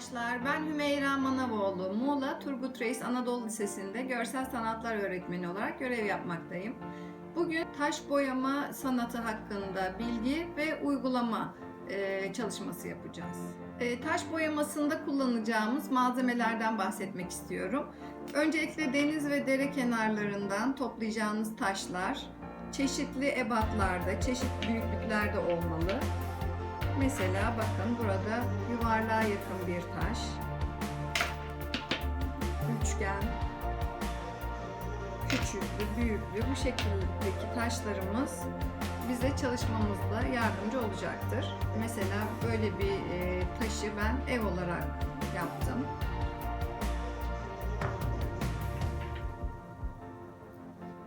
arkadaşlar. Ben Hümeyra Manavoğlu. Muğla Turgut Reis Anadolu Lisesi'nde görsel sanatlar öğretmeni olarak görev yapmaktayım. Bugün taş boyama sanatı hakkında bilgi ve uygulama e, çalışması yapacağız. E, taş boyamasında kullanacağımız malzemelerden bahsetmek istiyorum. Öncelikle deniz ve dere kenarlarından toplayacağınız taşlar çeşitli ebatlarda, çeşitli büyüklüklerde olmalı. Mesela bakın burada yuvarlığa yakın bir taş. Üçgen. Küçüklü, büyüklü bu şekildeki taşlarımız bize çalışmamızda yardımcı olacaktır. Mesela böyle bir e, taşı ben ev olarak yaptım.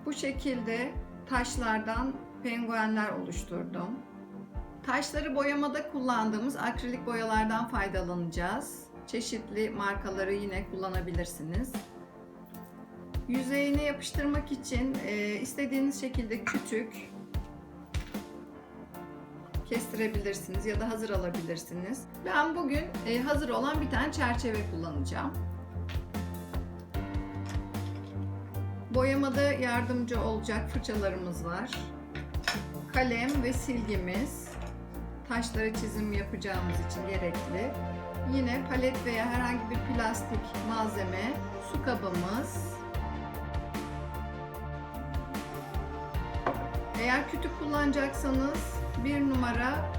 Bu şekilde taşlardan penguenler oluşturdum. Taşları boyamada kullandığımız akrilik boyalardan faydalanacağız. Çeşitli markaları yine kullanabilirsiniz. Yüzeyine yapıştırmak için e, istediğiniz şekilde kütük kestirebilirsiniz ya da hazır alabilirsiniz. Ben bugün e, hazır olan bir tane çerçeve kullanacağım. Boyamada yardımcı olacak fırçalarımız var. Kalem ve silgimiz taşlara çizim yapacağımız için gerekli. Yine palet veya herhangi bir plastik malzeme, su kabımız. Eğer kütük kullanacaksanız bir numara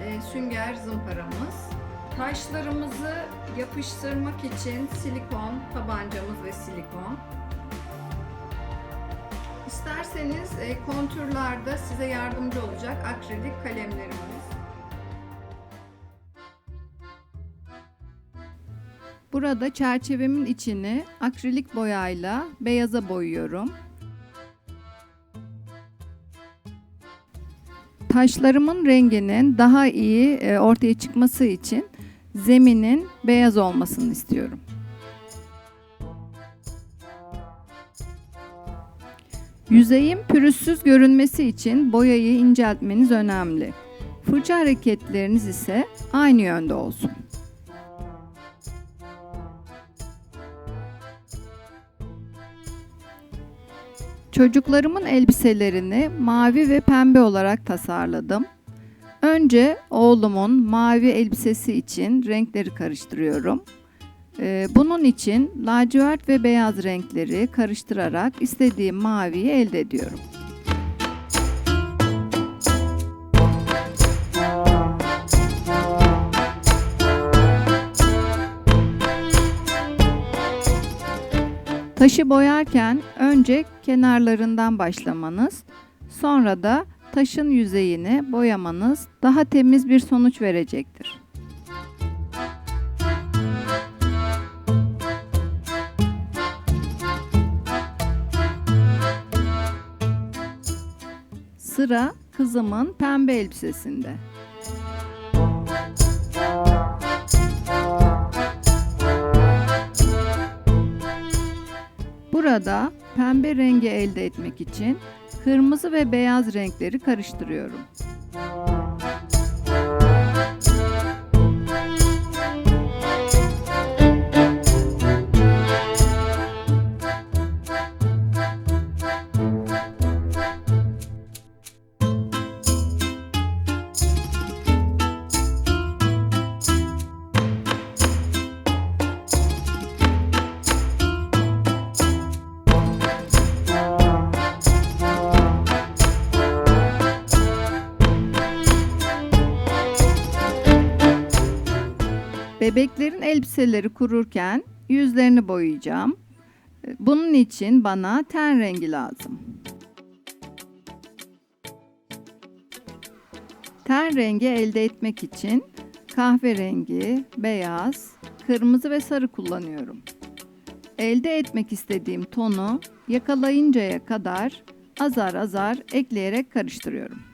e, sünger zımparamız. Taşlarımızı yapıştırmak için silikon tabancamız ve silikon. İsterseniz e, kontürlarda size yardımcı olacak akrilik kalemlerimiz. Burada çerçevemin içini akrilik boyayla beyaza boyuyorum. Taşlarımın renginin daha iyi e, ortaya çıkması için zeminin beyaz olmasını istiyorum. Yüzeyin pürüzsüz görünmesi için boyayı inceltmeniz önemli. Fırça hareketleriniz ise aynı yönde olsun. Çocuklarımın elbiselerini mavi ve pembe olarak tasarladım. Önce oğlumun mavi elbisesi için renkleri karıştırıyorum. Ee, Bunun için lacivert ve beyaz renkleri karıştırarak istediğim maviyi elde ediyorum. Taşı boyarken önce kenarlarından başlamanız, sonra da taşın yüzeyini boyamanız daha temiz bir sonuç verecektir. Sıra kızımın pembe elbisesinde. Burada pembe rengi elde etmek için kırmızı ve beyaz renkleri karıştırıyorum. Elbiseleri kururken yüzlerini boyayacağım. Bunun için bana ten rengi lazım. Ten rengi elde etmek için kahverengi, beyaz, kırmızı ve sarı kullanıyorum. Elde etmek istediğim tonu yakalayıncaya kadar azar azar ekleyerek karıştırıyorum.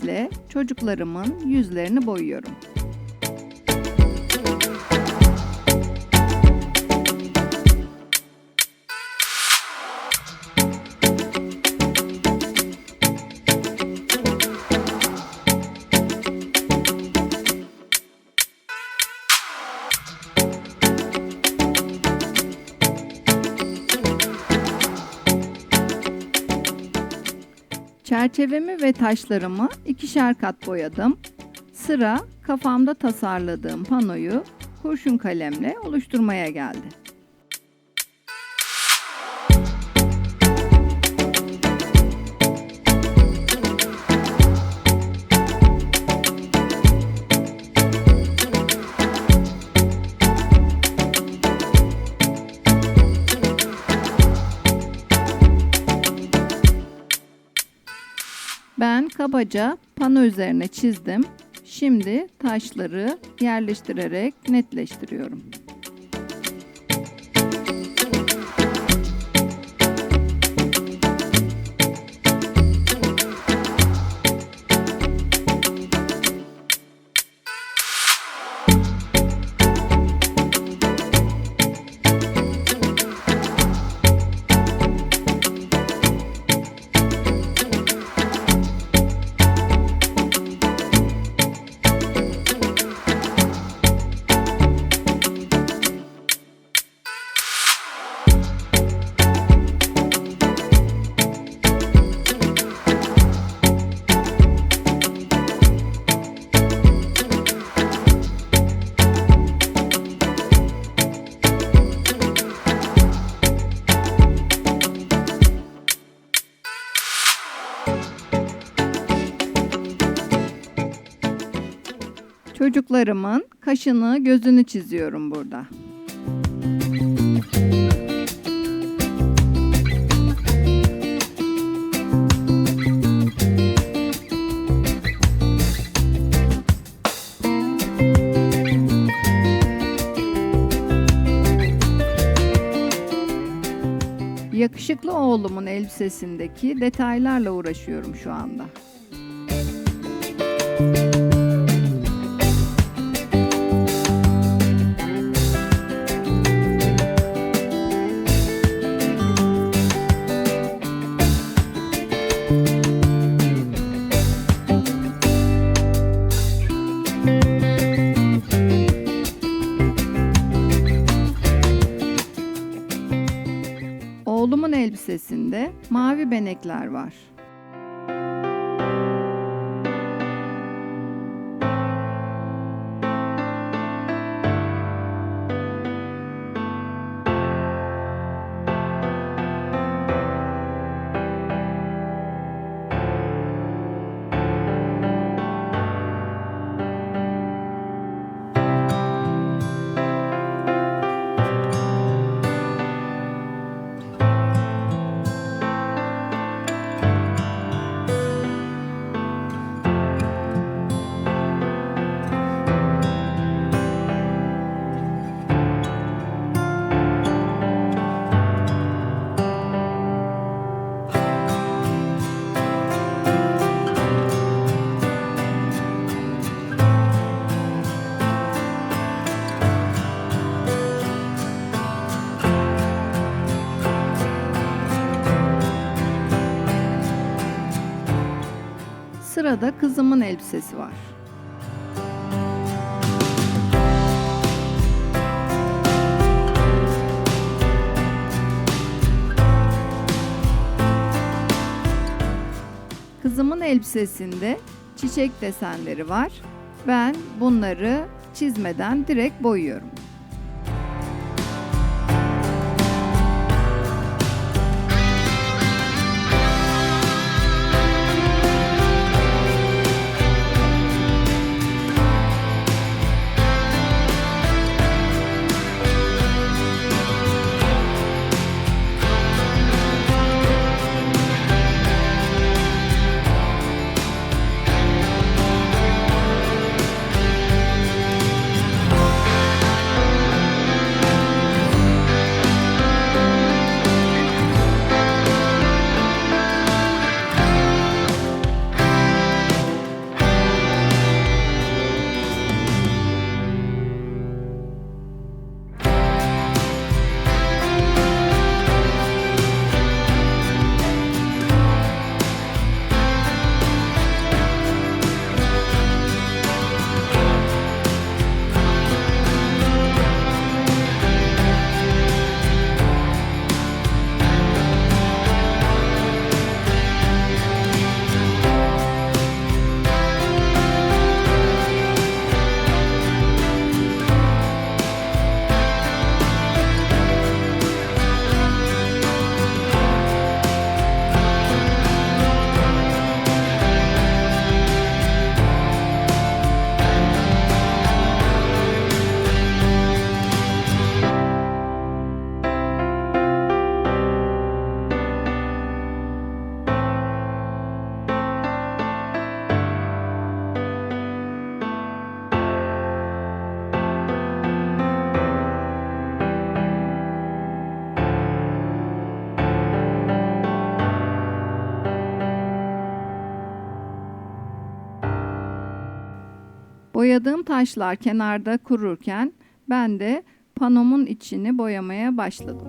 Renkle çocuklarımın yüzlerini boyuyorum. Çerçevemi ve taşlarımı ikişer kat boyadım. Sıra kafamda tasarladığım panoyu kurşun kalemle oluşturmaya geldi. Kabaca pano üzerine çizdim. Şimdi taşları yerleştirerek netleştiriyorum. Çocuklarımın kaşını, gözünü çiziyorum burada. Yakışıklı oğlumun elbisesindeki detaylarla uğraşıyorum şu anda. Benekler var. Sırada kızımın elbisesi var. Kızımın elbisesinde çiçek desenleri var. Ben bunları çizmeden direkt boyuyorum. Boyadığım taşlar kenarda kururken ben de panomun içini boyamaya başladım.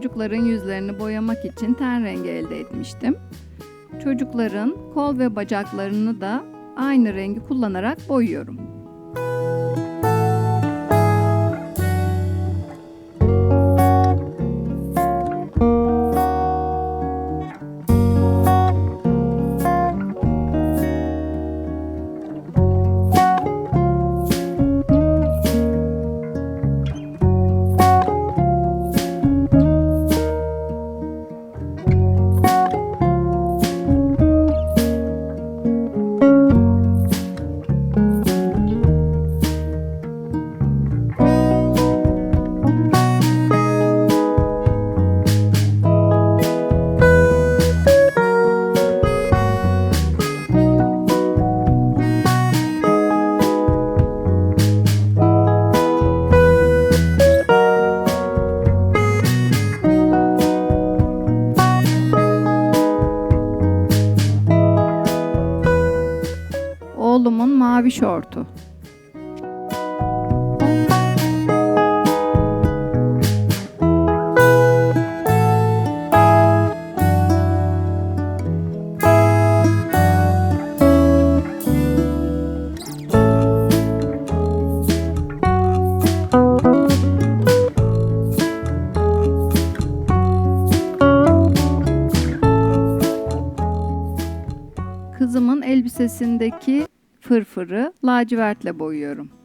Çocukların yüzlerini boyamak için ten rengi elde etmiştim. Çocukların kol ve bacaklarını da aynı rengi kullanarak boyuyorum. Elbisesindeki fırfırı lacivertle boyuyorum.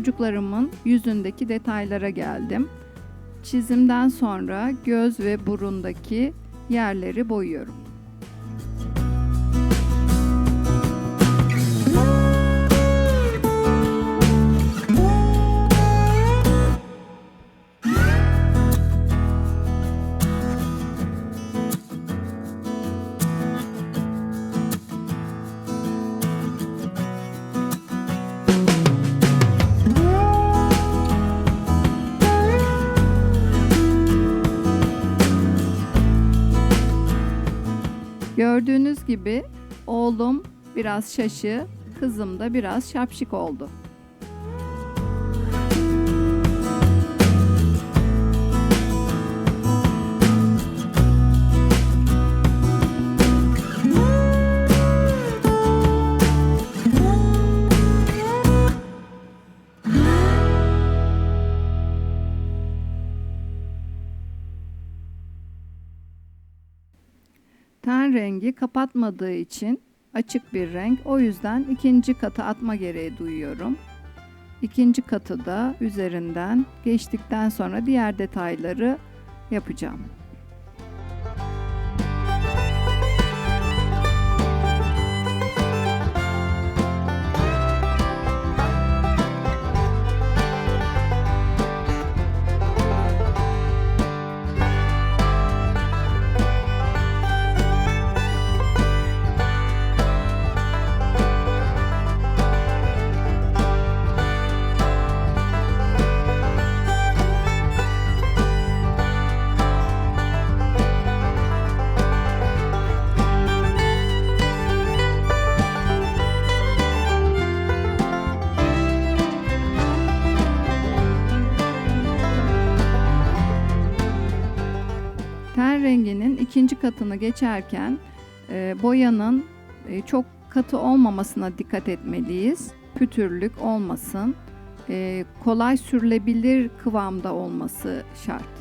Çocuklarımın yüzündeki detaylara geldim. Çizimden sonra göz ve burundaki yerleri boyuyorum. Gördüğünüz gibi oğlum biraz şaşı, kızım da biraz şapşik oldu. Rengi kapatmadığı için açık bir renk. O yüzden ikinci katı atma gereği duyuyorum. İkinci katı da üzerinden geçtikten sonra diğer detayları yapacağım. Katını geçerken e, boyanın e, çok katı olmamasına dikkat etmeliyiz. Pütürlük olmasın. E, kolay sürülebilir kıvamda olması şart.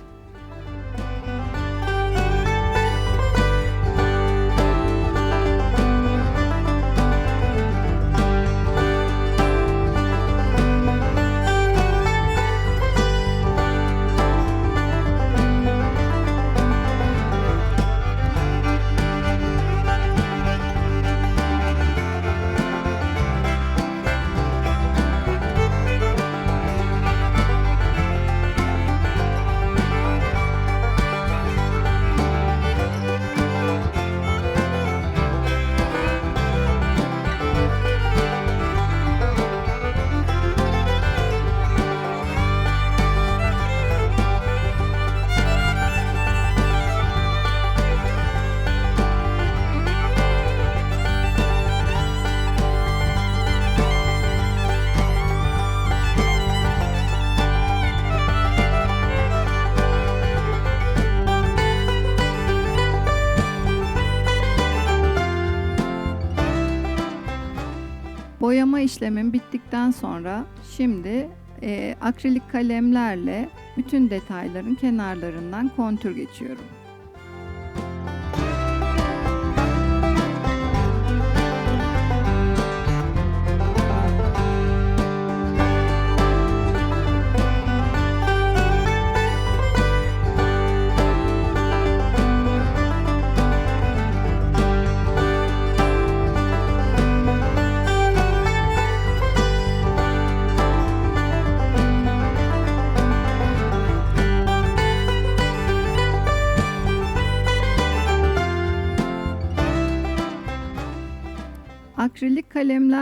İşlemim bittikten sonra şimdi e, akrilik kalemlerle bütün detayların kenarlarından kontür geçiyorum.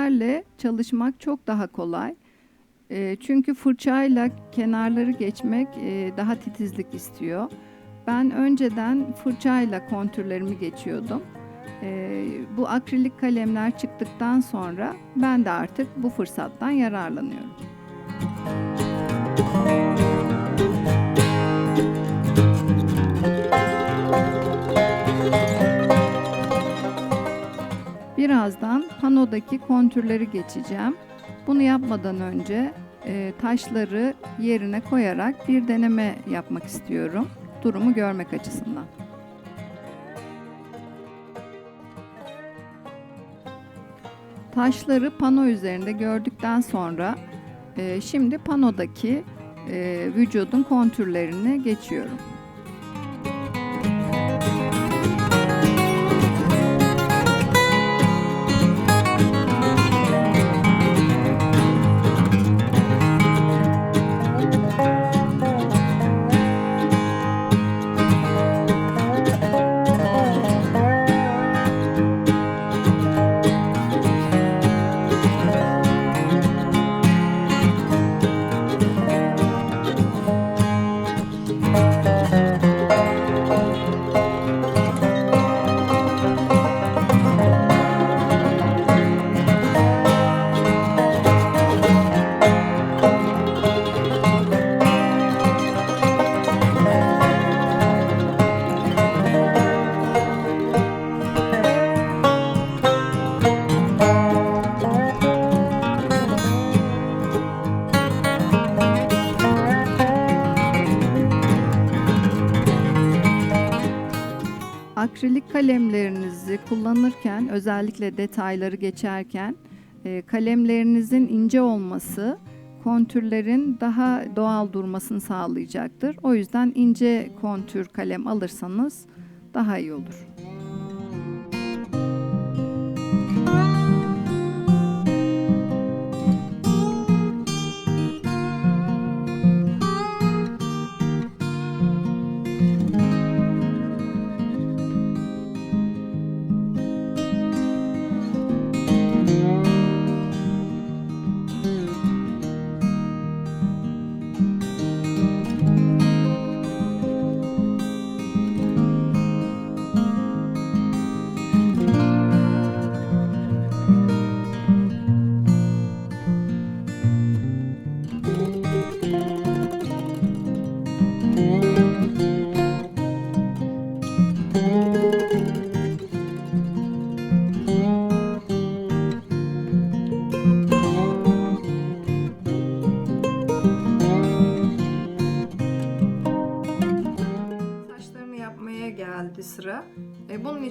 Kalemlerle çalışmak çok daha kolay. E, çünkü fırçayla kenarları geçmek e, daha titizlik istiyor. Ben önceden fırçayla kontürlerimi geçiyordum. E, bu akrilik kalemler çıktıktan sonra ben de artık bu fırsattan yararlanıyorum. Birazdan panodaki kontürleri geçeceğim. Bunu yapmadan önce e, taşları yerine koyarak bir deneme yapmak istiyorum. Durumu görmek açısından. Taşları pano üzerinde gördükten sonra e, şimdi panodaki e, vücudun kontürlerini geçiyorum. Akrilik kalemlerinizi kullanırken özellikle detayları geçerken e, kalemlerinizin ince olması kontürlerin daha doğal durmasını sağlayacaktır. O yüzden ince kontür kalem alırsanız daha iyi olur.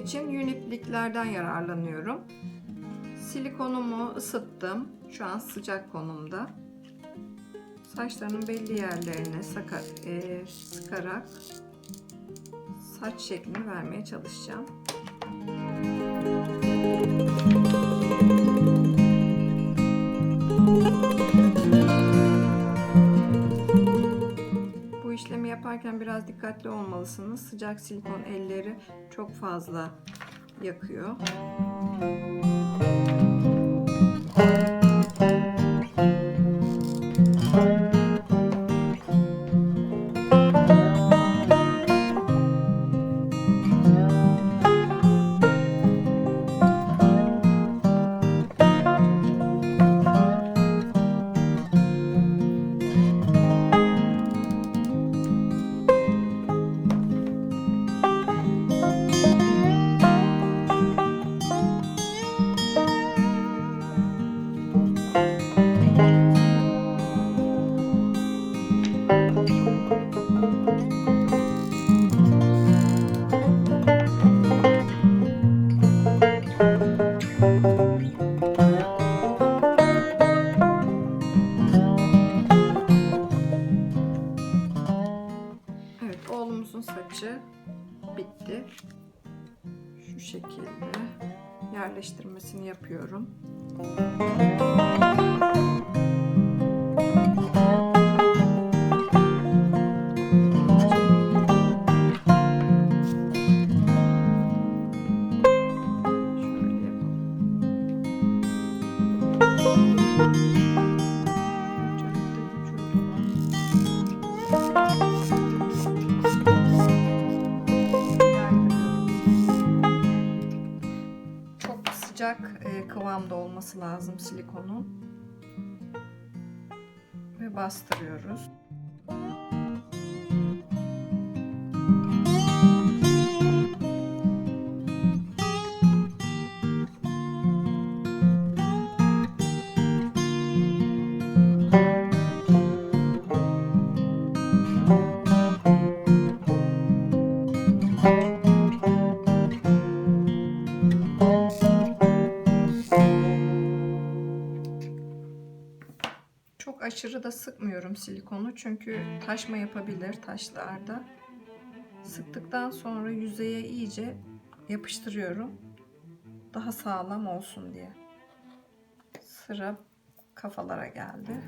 İçin Unipliklerden yararlanıyorum. Silikonumu ısıttım. Şu an sıcak konumda. Saçlarının belli yerlerine saka, e, sıkarak saç şeklini vermeye çalışacağım. Bu işlemi yaparken biraz dikkatli olmalısınız. Sıcak silikon elleri çok fazla yakıyor. Şu şekilde yerleştirmesini yapıyorum. Şöyle olması lazım silikonun. Ve bastırıyoruz. Aşırı da sıkmıyorum silikonu çünkü taşma yapabilir taşlarda. Sıktıktan sonra yüzeye iyice yapıştırıyorum. Daha sağlam olsun diye. Sıra kafalara geldi.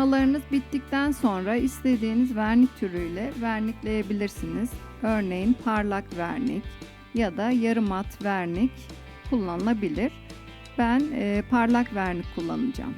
Çalışmalarınız bittikten sonra istediğiniz vernik türüyle vernikleyebilirsiniz. Örneğin parlak vernik ya da yarı mat vernik kullanılabilir. Ben e, parlak vernik kullanacağım.